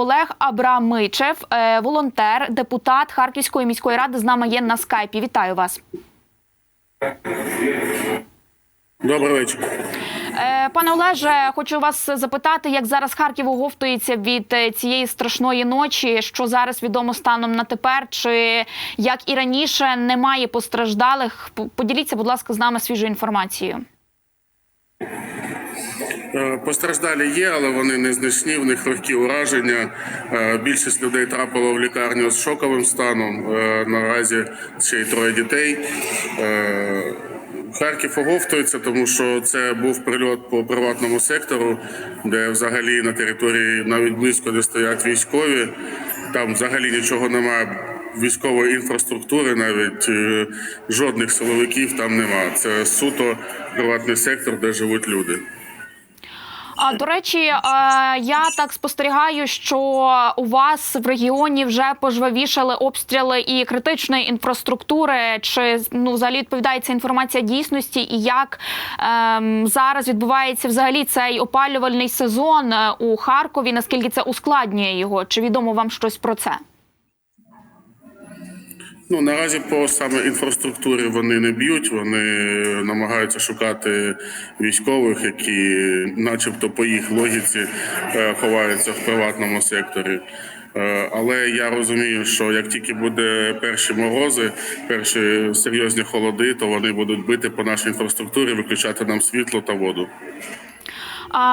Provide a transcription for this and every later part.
Олег Абрамичев, е, волонтер, депутат Харківської міської ради з нами є на скайпі. Вітаю вас. Добрий вечір. Е, Пане Олеже, хочу вас запитати, як зараз Харків оговтується від е, цієї страшної ночі. Що зараз відомо станом на тепер? Чи як і раніше немає постраждалих? Поділіться, будь ласка, з нами свіжою інформацією. Е, Постраждалі є, але вони незначні, в них легкі ураження. Е, Більшість людей трапило в лікарню з шоковим станом. Е, Наразі ще й троє дітей. Харків оговтується, тому що це був прильот по приватному сектору, де взагалі на території навіть близько де стоять військові. Там взагалі нічого немає. Військової інфраструктури, навіть жодних силовиків там нема. Це суто приватний сектор, де живуть люди. А до речі, е, я так спостерігаю, що у вас в регіоні вже пожвавішали обстріли і критичної інфраструктури. Чи ну взагалі відповідається інформація дійсності, і як ем, зараз відбувається взагалі цей опалювальний сезон е, у Харкові? Наскільки це ускладнює його? Чи відомо вам щось про це? Ну наразі по саме інфраструктурі вони не б'ють. Вони намагаються шукати військових, які, начебто, по їх логіці е, ховаються в приватному секторі. Е, Але я розумію, що як тільки буде перші морози, перші серйозні холоди, то вони будуть бити по нашій інфраструктурі, виключати нам світло та воду.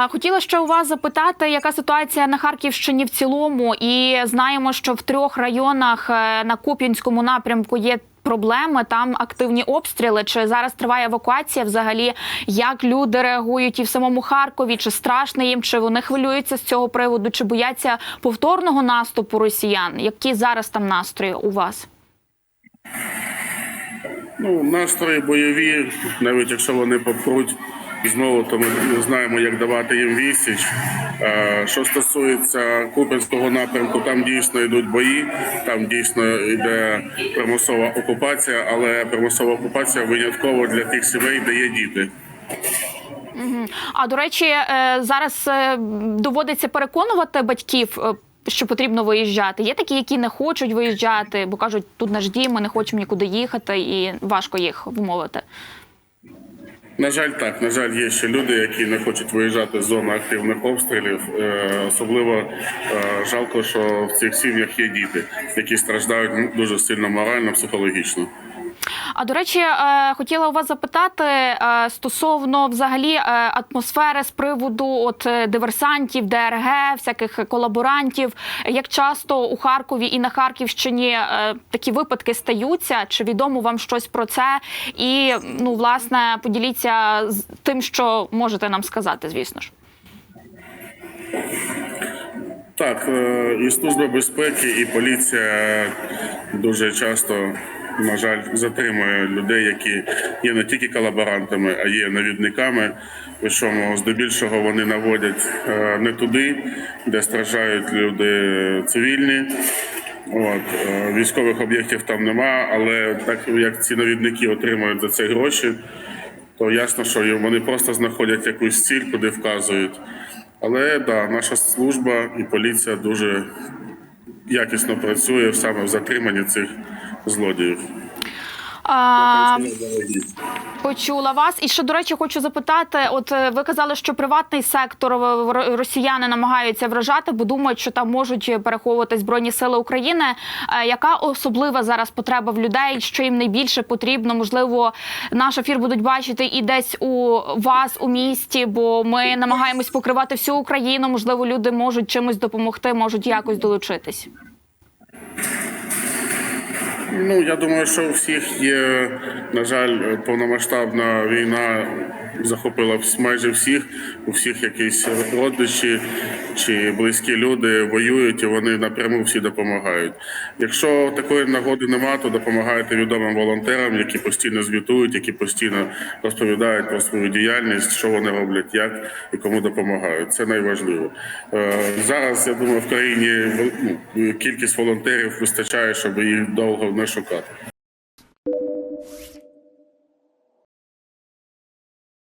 Хотіла ще у вас запитати, яка ситуація на Харківщині в цілому, і знаємо, що в трьох районах е, на Куп'янському напрямку є. Проблеми там активні обстріли. Чи зараз триває евакуація? Взагалі, як люди реагують і в самому Харкові? Чи страшно їм? Чи вони хвилюються з цього приводу? Чи бояться повторного наступу росіян? Які зараз там настрої у вас? Ну, настрої бойові, навіть якщо вони попруть знову, то ми знаємо, як давати їм відсіч. Е, Що стосується Куп'янського напрямку, там дійсно йдуть бої, там дійсно йде примусова окупація, але примусова окупація винятково для тих сімей, де є діти. А до речі, е, зараз е, доводиться переконувати батьків. Що потрібно виїжджати. Є такі, які не хочуть виїжджати, бо кажуть, тут наш дім, ми не хочемо нікуди їхати, і важко їх вмовити. На жаль, так. На жаль, є ще люди, які не хочуть виїжджати з зони активних обстрілів. Е, Особливо е, жалко, що в цих сім'ях є діти, які страждають дуже сильно морально, психологічно. А до речі, е, хотіла у вас запитати е, стосовно взагалі е, атмосфери з приводу от диверсантів, ДРГ, всяких колаборантів. Як часто у Харкові і на Харківщині такі випадки стаються? Чи відомо вам щось про це? І ну, власне, поділіться з тим, що можете нам сказати, звісно ж. Так, і служба безпеки, і поліція дуже часто, на жаль, затримує людей, які є не тільки колаборантами, а є навідниками. Причому здебільшого вони наводять е, не туди, де страждають люди цивільні. От е, військових об'єктів там нема, але так як ці навідники отримують за це гроші, то ясно, що вони просто знаходять якусь ціль, куди вказують. Але да, наша служба і поліція дуже якісно працює саме в затриманні цих злодіїв. А, Почула вас. І ще, до речі, хочу запитати: от е, ви казали, що приватний сектор е, росіяни намагаються вражати, бо думають, що там можуть переховувати Збройні Сили України. Е, Яка особлива зараз потреба в людей? Що їм найбільше потрібно? Можливо, наш ефір будуть бачити і десь у вас у місті, бо ми намагаємось покривати всю Україну. Можливо, люди можуть чимось допомогти, можуть якось долучитись. Ну я думаю, що у всіх є, на жаль, повномасштабна війна захопила майже всіх. У всіх якісь родичі чи близькі люди воюють, і вони напряму всі допомагають. Якщо такої нагоди нема, то допомагайте відомим волонтерам, які постійно звітують, які постійно розповідають про свою діяльність, що вони роблять, як і кому допомагають. Це найважливо. Е, Зараз я думаю, в країні ну, кількість волонтерів вистачає, щоб їх довго не шукати.